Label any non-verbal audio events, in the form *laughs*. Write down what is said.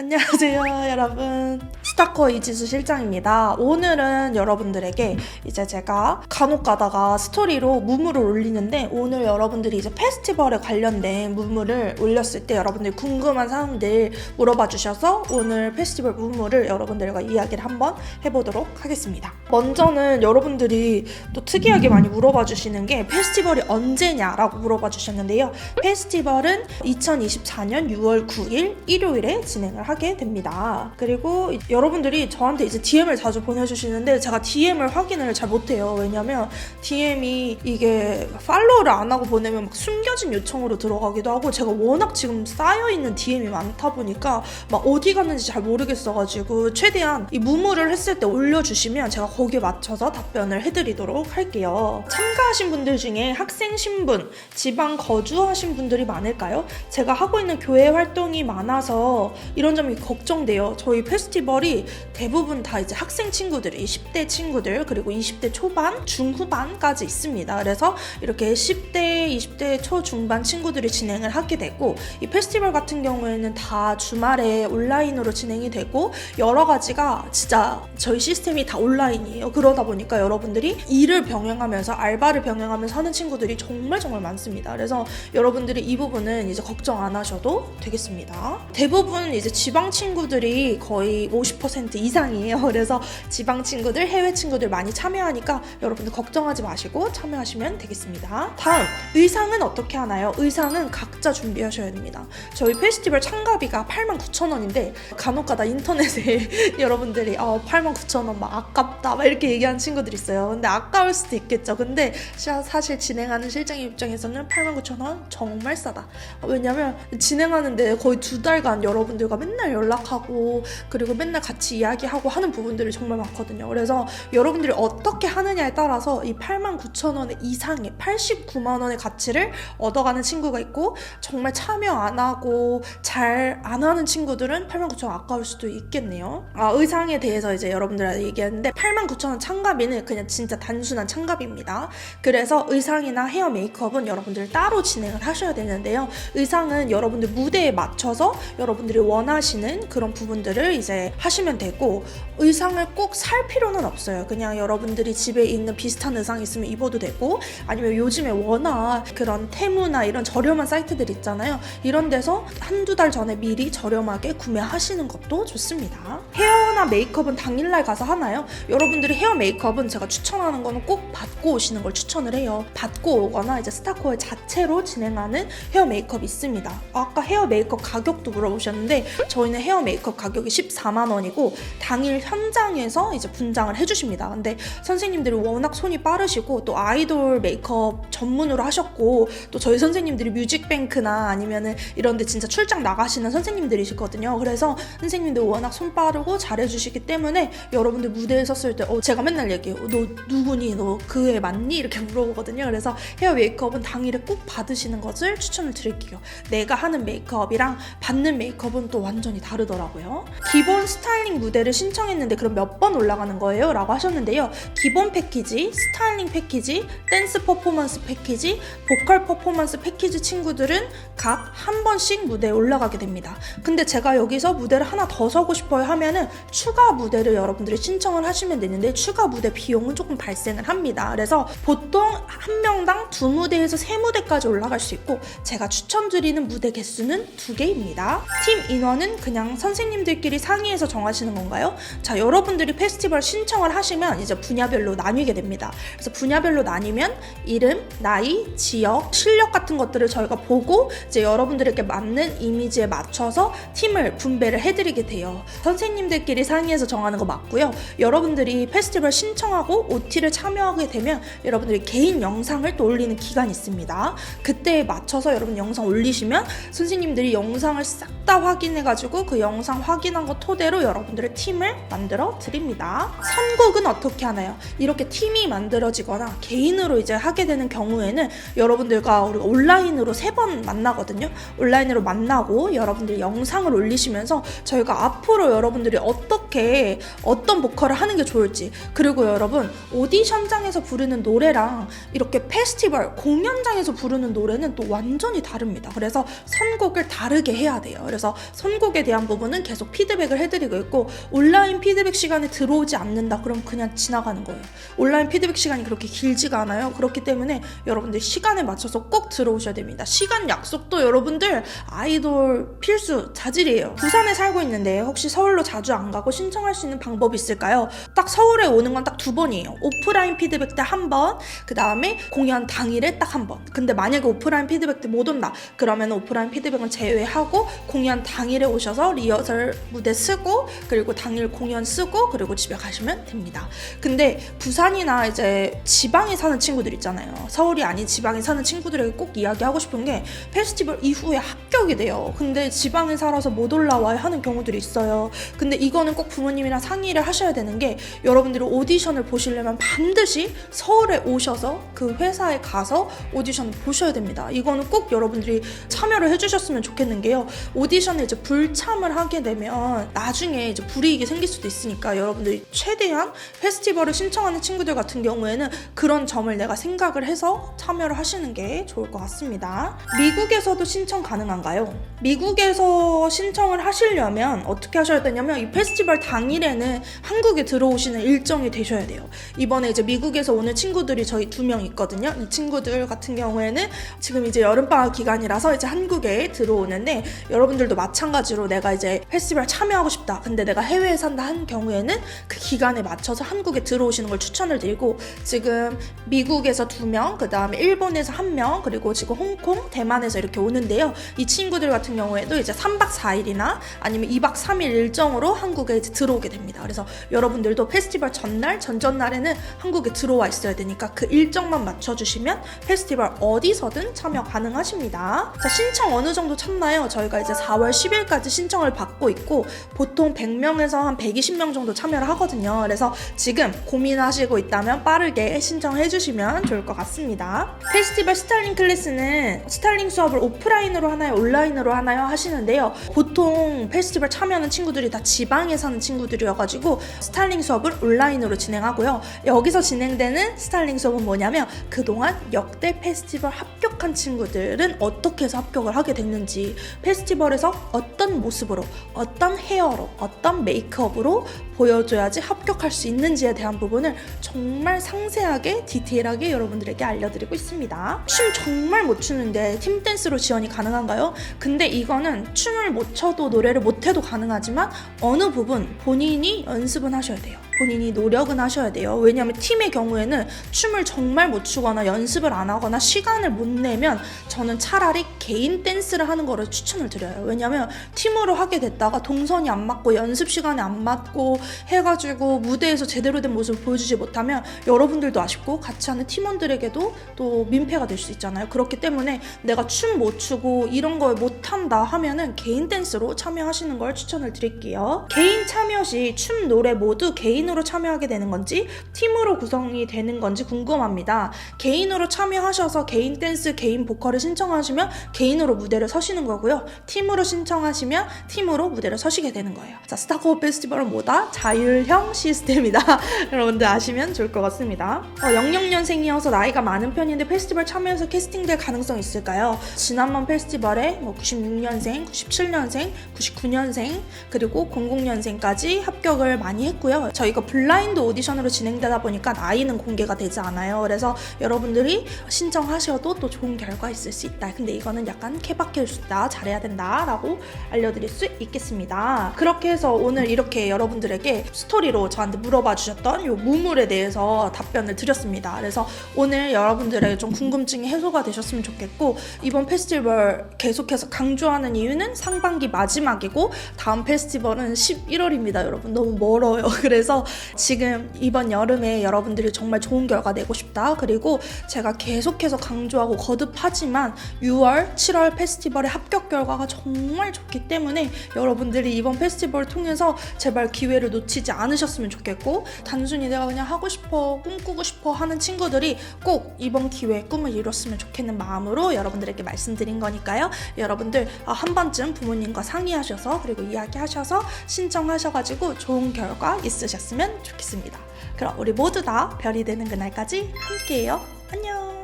안녕하세요, 여러분. 스타커 이지수 실장입니다. 오늘은 여러분들에게 이제 제가 간혹 가다가 스토리로 무물을 올리는데 오늘 여러분들이 이제 페스티벌에 관련된 무물을 올렸을 때 여러분들이 궁금한 사항들 물어봐 주셔서 오늘 페스티벌 무물을 여러분들과 이야기를 한번 해보도록 하겠습니다. 먼저는 여러분들이 또 특이하게 많이 물어봐 주시는 게 페스티벌이 언제냐라고 물어봐 주셨는데요. 페스티벌은 2024년 6월 9일 일요일에 진행을 하게 됩니다. 그리고 여러분 들이 저한테 이제 DM을 자주 보내주시는데 제가 DM을 확인을 잘 못해요. 왜냐면 DM이 이게 팔로우를 안 하고 보내면 막 숨겨진 요청으로 들어가기도 하고 제가 워낙 지금 쌓여있는 DM이 많다 보니까 막 어디 갔는지 잘 모르겠어가지고 최대한 이 무무를 했을 때 올려주시면 제가 거기에 맞춰서 답변을 해드리도록 할게요. 참가하신 분들 중에 학생 신분, 지방 거주하신 분들이 많을까요? 제가 하고 있는 교회 활동이 많아서 이런 점이 걱정돼요. 저희 페스티벌이 대부분 다 이제 학생 친구들이 10대 친구들 그리고 20대 초반, 중후반까지 있습니다. 그래서 이렇게 10대, 20대 초중반 친구들이 진행을 하게 되고 이 페스티벌 같은 경우에는 다 주말에 온라인으로 진행이 되고 여러 가지가 진짜 저희 시스템이 다 온라인이에요. 그러다 보니까 여러분들이 일을 병행하면서 알바를 병행하면서 하는 친구들이 정말 정말 많습니다. 그래서 여러분들이 이 부분은 이제 걱정 안 하셔도 되겠습니다. 대부분 이제 지방 친구들이 거의 50% 이상이에요. *laughs* 그래서 지방 친구들, 해외 친구들 많이 참여하니까 여러분들 걱정하지 마시고 참여하시면 되겠습니다. 다음, 의상은 어떻게 하나요? 의상은 각자 준비하셔야 됩니다. 저희 페스티벌 참가비가 89,000원인데 간혹가다 인터넷에 *laughs* 여러분들이 어, 89,000원 막 아깝다 막 이렇게 얘기하는 친구들 있어요. 근데 아까울 수도 있겠죠. 근데 사- 사실 진행하는 실장님 입장에서는 89,000원 정말 싸다. 왜냐면 진행하는데 거의 두 달간 여러분들과 맨날 연락하고 그리고 맨날 같이 이야기하고 하는 부분들이 정말 많거든요. 그래서 여러분들이 어떻게 하느냐에 따라서 이 89,000원 이상의 89만 원의 가치를 얻어가는 친구가 있고 정말 참여 안 하고 잘 안 하는 친구들은 89,000원 아까울 수도 있겠네요. 아, 의상에 대해서 이제 여러분들한테 얘기했는데 89,000원 참가비는 그냥 진짜 단순한 참가비입니다. 그래서 의상이나 헤어 메이크업은 여러분들 따로 진행을 하셔야 되는데요. 의상은 여러분들 무대에 맞춰서 여러분들이 원하시는 그런 부분들을 이제 하시 면 되고 의상을 꼭 살 필요는 없어요. 그냥 여러분들이 집에 있는 비슷한 의상 있으면 입어도 되고 아니면 요즘에 워낙 그런 테무나 이런 저렴한 사이트들 있잖아요. 이런 데서 한두 달 전에 미리 저렴하게 구매하시는 것도 좋습니다. 헤어나 메이크업은 당일날 가서 하나요? 여러분들이 헤어 메이크업은 제가 추천하는 거는 꼭 받고 오시는 걸 추천을 해요. 받고 오거나 이제 스타코어 자체로 진행하는 헤어 메이크업이 있습니다. 아까 헤어 메이크업 가격도 물어보셨는데 저희는 헤어 메이크업 가격이 14만 원이 고 당일 현장에서 이제 분장을 해주십니다. 근데 선생님들이 워낙 손이 빠르시고 또 아이돌 메이크업 전문으로 하셨고 또 저희 선생님들이 뮤직뱅크나 아니면은 이런데 진짜 출장 나가시는 선생님들이시거든요. 그래서 선생님들 워낙 손 빠르고 잘해주시기 때문에 여러분들 무대에 섰을 때 어, 제가 맨날 얘기해요. 어, 너 누구니? 너 그 애 맞니? 이렇게 물어보거든요. 그래서 헤어 메이크업은 당일에 꼭 받으시는 것을 추천을 드릴게요. 내가 하는 메이크업이랑 받는 메이크업은 또 완전히 다르더라고요. 기본 스타일 링 무대를 신청했는데 그럼 몇 번 올라가는 거예요? 라고 하셨는데요. 기본 패키지, 스타일링 패키지, 댄스 퍼포먼스 패키지, 보컬 퍼포먼스 패키지 친구들은 각 한 번씩 무대에 올라가게 됩니다. 근데 제가 여기서 무대를 하나 더 서고 싶어요 하면은 추가 무대를 여러분들이 신청을 하시면 되는데 추가 무대 비용은 조금 발생을 합니다. 그래서 보통 한 명당 두 무대에서 세 무대까지 올라갈 수 있고 제가 추천드리는 무대 개수는 두 개입니다. 팀 인원은 그냥 선생님들끼리 상의해서 정하 시는 건가요? 자, 여러분들이 페스티벌 신청을 하시면 이제 분야별로 나뉘게 됩니다. 그래서 분야별로 나뉘면 이름, 나이, 지역, 실력 같은 것들을 저희가 보고 이제 여러분들에게 맞는 이미지에 맞춰서 팀을 분배를 해드리게 돼요. 선생님들끼리 상의해서 정하는 거 맞고요. 여러분들이 페스티벌 신청하고 OT를 참여하게 되면 여러분들이 개인 영상을 또 올리는 기간이 있습니다. 그때에 맞춰서 여러분 영상 올리시면 선생님들이 영상을 싹 다 확인해가지고 그 영상 확인한 거 토대로 여러 분들의 팀을 만들어 드립니다. 선곡은 어떻게 하나요? 이렇게 팀이 만들어지거나 개인으로 이제 하게 되는 경우에는 여러분들과 우리가 온라인으로 세 번 만나거든요. 온라인으로 만나고 여러분들이 영상을 올리시면서 저희가 앞으로 여러분들이 어떻게 어떤 보컬을 하는 게 좋을지 그리고 여러분 오디션장에서 부르는 노래랑 이렇게 페스티벌 공연장에서 부르는 노래는 또 완전히 다릅니다. 그래서 선곡을 다르게 해야 돼요. 그래서 선곡에 대한 부분은 계속 피드백을 해드리고 있고 온라인 피드백 시간에 들어오지 않는다 그럼 그냥 지나가는 거예요. 온라인 피드백 시간이 그렇게 길지가 않아요. 그렇기 때문에 여러분들 시간에 맞춰서 꼭 들어오셔야 됩니다. 시간 약속도 여러분들 아이돌 필수 자질이에요. 부산에 살고 있는데 혹시 서울로 자주 안 가고 신청할 수 있는 방법이 있을까요? 딱 서울에 오는 건 딱 두 번이에요. 오프라인 피드백 때 한 번, 그 다음에 공연 당일에 딱 한 번. 근데 만약에 오프라인 피드백 때 못 온다. 그러면 오프라인 피드백은 제외하고 공연 당일에 오셔서 리허설 무대 쓰고 그리고 당일 공연 쓰고 그리고 집에 가시면 됩니다. 근데 부산이나 이제 지방에 사는 친구들 있잖아요. 서울이 아닌 지방에 사는 친구들에게 꼭 이야기하고 싶은 게 페스티벌 이후에 합격이 돼요. 근데 지방에 살아서 못 올라와야 하는 경우들이 있어요. 근데 이거는 꼭 부모님이랑 상의를 하셔야 되는 게 여러분들이 오디션을 보시려면 반드시 서울에 오셔서 그 회사에 가서 오디션을 보셔야 됩니다. 이거는 꼭 여러분들이 참여를 해주셨으면 좋겠는 게요. 오디션에 이제 불참을 하게 되면 나중에 이제 불이익이 생길 수도 있으니까 여러분들이 최대한 페스티벌을 신청하는 친구들 같은 경우에는 그런 점을 내가 생각을 해서 참여를 하시는 게 좋을 것 같습니다. 미국에서도 신청 가능한가요? 미국에서 신청을 하시려면 어떻게 하셔야 되냐면 이 페스티벌 당일에는 한국에 들어오시는 일정이 되셔야 돼요. 이번에 이제 미국에서 오는 친구들이 저희 두 명 있거든요. 이 친구들 같은 경우에는 지금 이제 여름방학 기간이라서 이제 한국에 들어오는데 여러분들도 마찬가지로 내가 이제 페스티벌 참여하고 싶다. 근데 내가 해외에 산다 한 경우에는 그 기간에 맞춰서 한국에 들어오시는 걸 추천을 드리고 지금 미국에서 두 명, 그 다음에 일본에서 한 명, 그리고 지금 홍콩, 대만에서 이렇게 오는데요. 이 친구들 같은 경우에도 이제 3박 4일이나 아니면 2박 3일 일정으로 한국에 이제 들어오게 됩니다. 그래서 여러분들도 페스티벌 전날, 전전날에는 한국에 들어와 있어야 되니까 그 일정만 맞춰주시면 페스티벌 어디서든 참여 가능하십니다. 자, 신청 어느 정도 찼나요? 저희가 이제 4월 10일까지 신청을 받고 있고 보통 100명에서 한 120명 정도 참여를 하거든요. 그래서 지금 고민하시고 있다면 빠르게 신청해 주시면 좋을 것 같습니다. 페스티벌 스타일링 클래스는 스타일링 수업을 오프라인으로 하나요? 온라인으로 하나요? 하시는데요. 보통 페스티벌 참여하는 친구들이 다 지방에 사는 친구들이어가지고 스타일링 수업을 온라인으로 진행하고요. 여기서 진행되는 스타일링 수업은 뭐냐면 그동안 역대 페스티벌 합격한 친구들은 어떻게 해서 합격을 하게 됐는지 페스티벌에서 어떤 모습으로 어떤 헤어로 어떤 메이크업으로 보여줘야지 합격할 수 있는지에 대한 부분을 정말 상세하게 디테일하게 여러분들에게 알려드리고 있습니다. 춤 정말 못 추는데 팀 댄스로 지원이 가능한가요? 근데 이거는 춤을 못 춰도 노래를 못 해도 가능하지만 어느 부분 본인이 연습은 하셔야 돼요. 본인이 노력은 하셔야 돼요. 왜냐하면 팀의 경우에는 춤을 정말 못 추거나 연습을 안 하거나 시간을 못 내면 저는 차라리 개인 댄스를 하는 거를 추천을 드려요. 왜냐하면 팀으로 하게 됐다가 동선이 안 맞고 연습 시간이 안 맞고 해가지고 무대에서 제대로 된 모습을 보여주지 못하면 여러분들도 아쉽고 같이 하는 팀원들에게도 또 민폐가 될 수 있잖아요. 그렇기 때문에 내가 춤 못 추고 이런 걸 못한다 하면은 개인 댄스로 참여하시는 걸 추천을 드릴게요. 개인 참여 시 춤, 노래 모두 개인 으로 참여하게 되는 건지 팀으로 구성이 되는 건지 궁금합니다. 개인으로 참여하셔서 개인 댄스, 개인 보컬을 신청하시면 개인으로 무대를 서시는 거고요. 팀으로 신청하시면 팀으로 무대를 서시게 되는 거예요. 자, 스타코어 페스티벌은 뭐다? 자율형 시스템이다. *laughs* 여러분들 아시면 좋을 것 같습니다. 어, 00년생이어서 나이가 많은 편인데 페스티벌 참여해서 캐스팅될 가능성 있을까요? 지난번 페스티벌에 뭐 96년생, 97년생, 99년생, 그리고 00년생까지 합격을 많이 했고요. 저희가 블라인드 오디션으로 진행되다 보니까 나이는 공개가 되지 않아요. 그래서 여러분들이 신청하셔도 또 좋은 결과 있을 수 있다. 근데 이거는 약간 케바케일 수 있다. 잘해야 된다 라고 알려드릴 수 있겠습니다. 그렇게 해서 오늘 이렇게 여러분들에게 스토리로 저한테 물어봐 주셨던 이 무물에 대해서 답변을 드렸습니다. 그래서 오늘 여러분들의 좀 궁금증이 해소가 되셨으면 좋겠고 이번 페스티벌 계속해서 강조하는 이유는 상반기 마지막이고 다음 페스티벌은 11월입니다, 여러분. 너무 멀어요. *laughs* 그래서 지금 이번 여름에 여러분들이 정말 좋은 결과 내고 싶다. 그리고 제가 계속해서 강조하고 거듭하지만 6월, 7월 페스티벌의 합격 결과가 정말 좋기 때문에 여러분들이 이번 페스티벌을 통해서 제발 기회를 놓치지 않으셨으면 좋겠고 단순히 내가 그냥 하고 싶어, 꿈꾸고 싶어 하는 친구들이 꼭 이번 기회에 꿈을 이뤘으면 좋겠는 마음으로 여러분들에게 말씀드린 거니까요. 여러분들 아, 한 번쯤 부모님과 상의하셔서 그리고 이야기하셔서 신청하셔가지고 좋은 결과 있으 셨으면 좋겠습니다. 그럼 우리 모두 다 별이 되는 그날까지 함께해요. 안녕.